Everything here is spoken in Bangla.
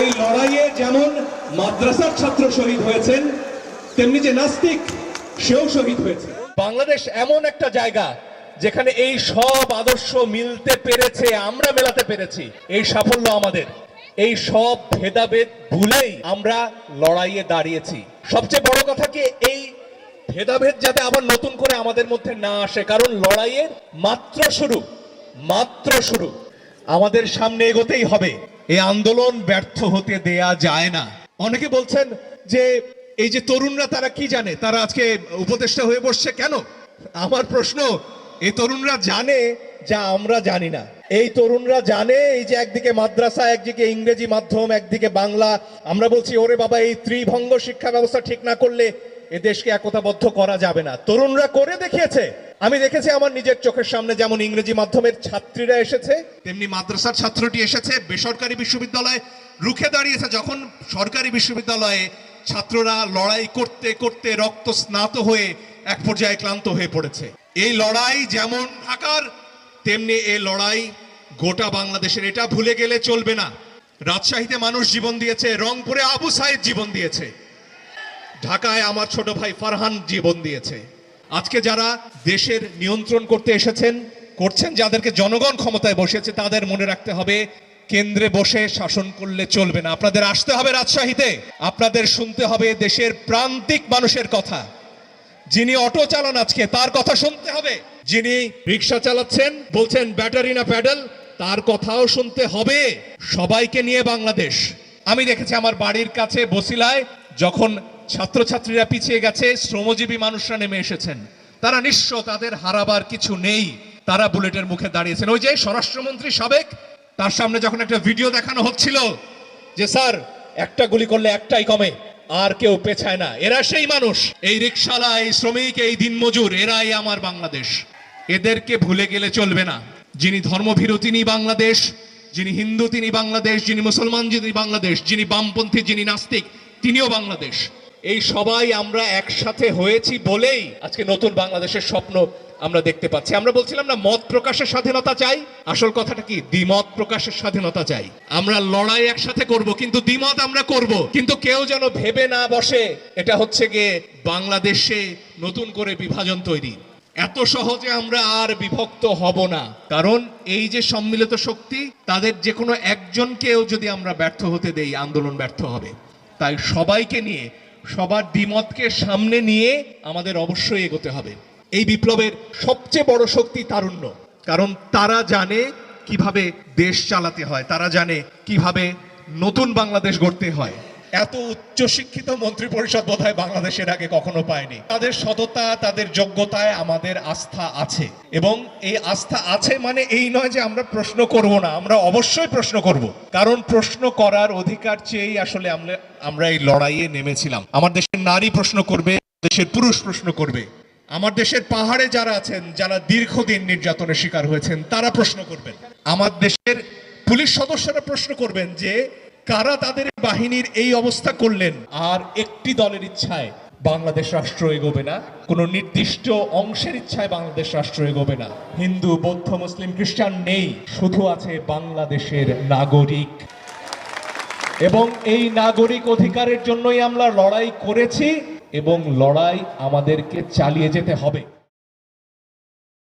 এই লড়াইয়ে যেমন মাদ্রাসার ছাত্র শহীদ হয়েছেন, তেমনি যে নাস্তিক, সেও শহীদ হয়েছে। বাংলাদেশ এমন একটা জায়গা যেখানে এই সব আদর্শ মিলতে পেরেছে, আমরা মেলাতে পেরেছি। এই সাফল্য আমাদের। এই সব ভেদাভেদ ভুলেই আমরা লড়াইয়ে দাঁড়িয়েছি। সবচেয়ে বড় কথা কি, এই ভেদাভেদ যাতে আবার নতুন করে আমাদের মধ্যে না আসে, কারণ লড়াইয়ের মাত্র শুরু মাত্র শুরু আমাদের সামনে এগোতেই হবে। এই আন্দোলন ব্যর্থ হতে দেয়া যায় না। অনেকে বলছেন যে এই যে তরুণরা তারা কি জানে? তারা আজকে উপদেষ্টা হয়ে বসছে কেন? আমার প্রশ্ন, এই তরুণরা জানে যা আমরা জানি না। এই তরুণরা জানে এই যে একদিকে মাদ্রাসা, একদিকে ইংরেজি মাধ্যম, একদিকে বাংলা। আমরা বলছি, ওরে বাবা, এই ত্রিভঙ্গ শিক্ষা ব্যবস্থা ঠিক না করলে এ দেশকে একতাবদ্ধ করা যাবে না। তরুণরা করে দেখিয়েছে। আমি দেখেছি আমার নিজের চোখের সামনে যেমন ইংরেজি মাধ্যমের ছাত্রীরা এসেছে, তেমনি মাদ্রাসার ছাত্রটি এসেছে, বেসরকারি বিশ্ববিদ্যালয়ে রুখে দাঁড়িয়েছে। যখন সরকারি বিশ্ববিদ্যালয়ে ছাত্ররা লড়াই করতে করতে রক্ত স্নাত হয়ে এক পর্যায়ে ক্লান্ত হয়ে পড়েছে। এই লড়াই যেমন ঢাকার, তেমনি এই লড়াই গোটা বাংলাদেশের। এটা ভুলে গেলে চলবে না। রাজশাহীতে মানুষ জীবন দিয়েছে, রংপুরে আবু সাইদ জীবন দিয়েছে। ঢাকায় আমার ছোট ভাই ফারহান জীবন দিয়েছে। আজকে যারা দেশের নিয়ন্ত্রণ করতে এসেছেন, করছেন, যাদেরকে জনগণ ক্ষমতায় বসেছে তাদের মনে রাখতে হবে, কেন্দ্রে বসে শাসন করলে চলবে না। আপনাদের আসতে হবে রাজশাহীতে। আপনাদের শুনতে হবে দেশের প্রান্তিক মানুষের কথা। যিনি অটো চালান আজকে, তার কথা শুনতে হবে। যিনি রিক্সা চালাচ্ছেন, বলছেন ব্যাটারি না প্যাডেল তার কথাও শুনতে হবে। সবাইকে নিয়ে বাংলাদেশ। আমি দেখেছি আমার বাড়ির কাছে বসিলায়, যখন ছাত্রছাত্রীরা পিছিয়ে গেছে, শ্রমজীবী মানুষরা নেমে এসেছেন। তারা নিঃস্ব, তাদের হারাবার কিছু নেই। তারা বুলেটের মুখে দাঁড়িয়েছেন। ওই যে স্বরাষ্ট্রমন্ত্রী সাবেক, তার সামনে যখন একটা ভিডিও দেখানো হচ্ছিল যে, স্যার, একটা গুলি করলে একটাই কমে, আর কেউ পেছায় না। এরা সেই মানুষ। এই রিক্সালা এই শ্রমিক, এই দিনমজুর, এরাই আমার বাংলাদেশ। এদেরকে ভুলে গেলে চলবে না। যিনি ধর্মভীরু, তিনি বাংলাদেশ। যিনি হিন্দু, তিনি বাংলাদেশ। যিনি মুসলমান, যিনি বাংলাদেশ। যিনি বামপন্থী, যিনি নাস্তিক, তিনিও বাংলাদেশ। এই সবাই আমরা একসাথে হয়েছি বলেই আজকে নতুন বাংলাদেশের স্বপ্ন আমরা দেখতে পাচ্ছি। আমরা বলছিলাম না, মত প্রকাশের স্বাধীনতা চাই। আসল কথাটা কি? দ্বিমত প্রকাশের স্বাধীনতা চাই। আমরা লড়াই একসাথে করব, কিন্তু দ্বিমত আমরা করব। কিন্তু কেউ যেন ভেবে না বসে, এটা হচ্ছে গিয়ে বাংলাদেশে নতুন করে বিভাজন তৈরি। এত সহজে আমরা আর বিভক্ত হব না। কারণ এই যে সম্মিলিত শক্তি, তাদের যে কোনো একজনকেও যদি আমরা ব্যর্থ হতে দেই, আন্দোলন ব্যর্থ হবে। তাই সবাইকে নিয়ে সবার দ্বিমতকে সামনে নিয়ে আমাদের অবশ্যই এগোতে হবে। এই বিপ্লবের সবচেয়ে বড় শক্তি তারুণ্য। কারণ তারা জানে কীভাবে দেশ চালাতে হয়, তারা জানে কীভাবে নতুন বাংলাদেশ গড়তে হয়। এত উচ্চশিক্ষিত মন্ত্রী পরিষদ বোধহয় বাংলাদেশের আগে কখনো পায়নি। তাদের সততা, তাদের যোগ্যতায় আমাদের আস্থা আছে। এবং এই আস্থা আছে মানে এই নয় যে আমরা প্রশ্ন করব না, আমরা অবশ্যই প্রশ্ন করব। কারণ প্রশ্ন করার অধিকার চেয়েই আসলে আমরা আমরা এই লড়াইয়ে নেমেছিলাম। আমার দেশের নারী প্রশ্ন করবে, দেশের পুরুষ প্রশ্ন করবে। আমার দেশের পাহাড়ে যারা আছেন, যারা দীর্ঘদিন নির্যাতনের শিকার হয়েছেন, তারা প্রশ্ন করবেন। আমার দেশের পুলিশ সদস্যরা প্রশ্ন করবেন যে কারা তাদের বাহিনীর এই অবস্থা করলেন? আর একটি দলের ইচ্ছায় বাংলাদেশ রাষ্ট্র এগোবে না, কোনো নির্দিষ্ট অংশের ইচ্ছায় বাংলাদেশ রাষ্ট্র এগোবে না। হিন্দু, বৌদ্ধ, মুসলিম, খ্রিস্টান নেই, শুধু আছে বাংলাদেশের নাগরিক। এবং এই নাগরিক অধিকারের জন্যই আমরা লড়াই করেছি এবং লড়াই আমাদেরকে চালিয়ে যেতে হবে।